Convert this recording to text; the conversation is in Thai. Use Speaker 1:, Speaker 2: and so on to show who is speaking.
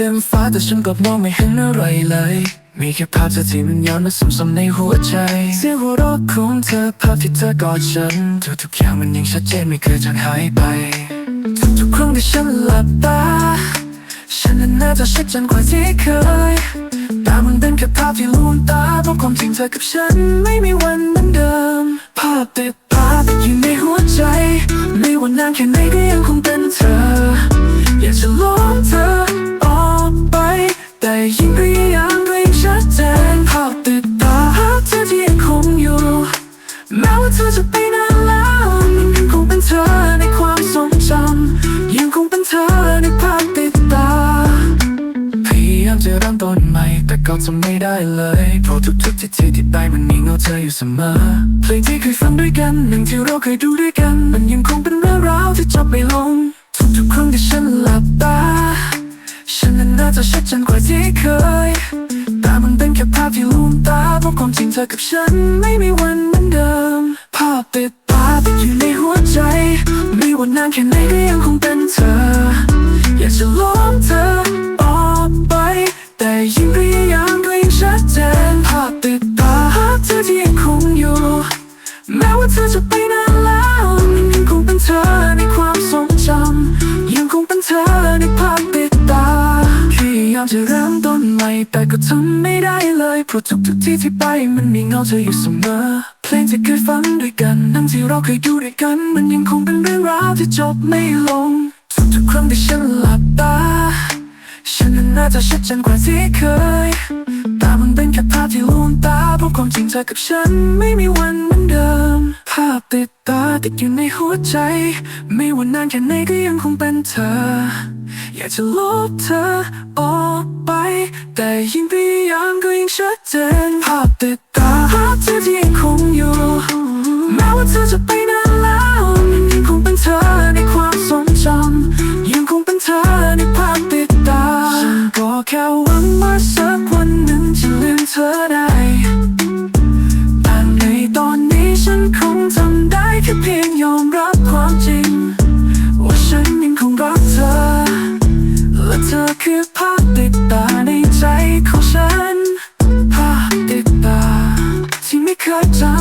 Speaker 1: ดินฟ้าแต่ฉันก็มองไม่เห็นอะไรเลย มีแค่ภาพเธอที่มันย้อนมาซ้ำๆในหัวใจ เสียงหัวเราะของเธอภาพที่เธอกอดฉันทุกๆอย่างมันยังชัดเจนไม่เคยจางหายไป ทุกๆครั้งที่ฉันหลับตา ฉันนั้นน่าจะชัดเจนกว่าที่เคยแต่มันเป็นแค่ภาพที่ลวงตาเพราะความจริงเธอกับฉันไม่มีวันเหมือนเดิม ภาพติดภาพอยู่ในหัวใจ ไม่ว่านานแค่ไหน จะเริ่มต้นใหม่ แต่ก็ทำไม่ได้เลย เพราะทุกๆที่ที่ที่ไปมันมีเงาเธออยู่เสมอ เพลงที่เคยฟังด้วยกันหนึ่งที่เราเคยดูด้วยกัน มันยังคงเป็นเรื่องราวที่จบไม่ลง ทุกๆครั้งที่ฉันหลับตา ฉันนั้นน่าจะชัดเจนกว่าที่เคย แต่มันเป็นแค่ภาพที่ลวงตาเพราะความจริงเธอกับฉันไม่มีวันเหมือนเดิม ภาพติดตาติดอยู่ในหัวใจ ไม่ว่านานแค่ไหนก็ยังคงเป็นเธอ อยากจะลบเธ จะเริ่มต้นใหม่แต่ก็ทำไม่ได้เลยเพราะทุกๆที่ที่ไปมันมีเงาเธออยู่เสมอ เพลงที่เคยฟังด้วยกันนั่งที่เราเคยดูด้วยกัน มันยังคงเป็นเรื่องราวที่จบไม่ลง ทุกๆครั้งที่ฉันหลับตา ฉันนั้นน่าจะชัดเจนกว่าที่เคยแต่มันเป็นแค่ภาพที่ลวงตาเพราะความจริงเธอกับฉันไม่มีวันเหมือนเดิม ภาพติดตาติดอยู่ในหัวใจ ไม่ว่านานแค่ไหนก็ยังคงเป็นเธอ อยากจะลบเธอออกไป แต่ยิ่งพยายามก็ยิ่งชัดเจนภาพติดตาภาพเธอที่ยังคงอยู่ แม้ว่าเธอจะไปนานแล้วยังคงเป็นเธอในความทรงจำยังคงเป็นเธอในภาพติดตาฉันก็แค่หวังว่าสักวันหนึ่งจะลืมเธอได้ ใ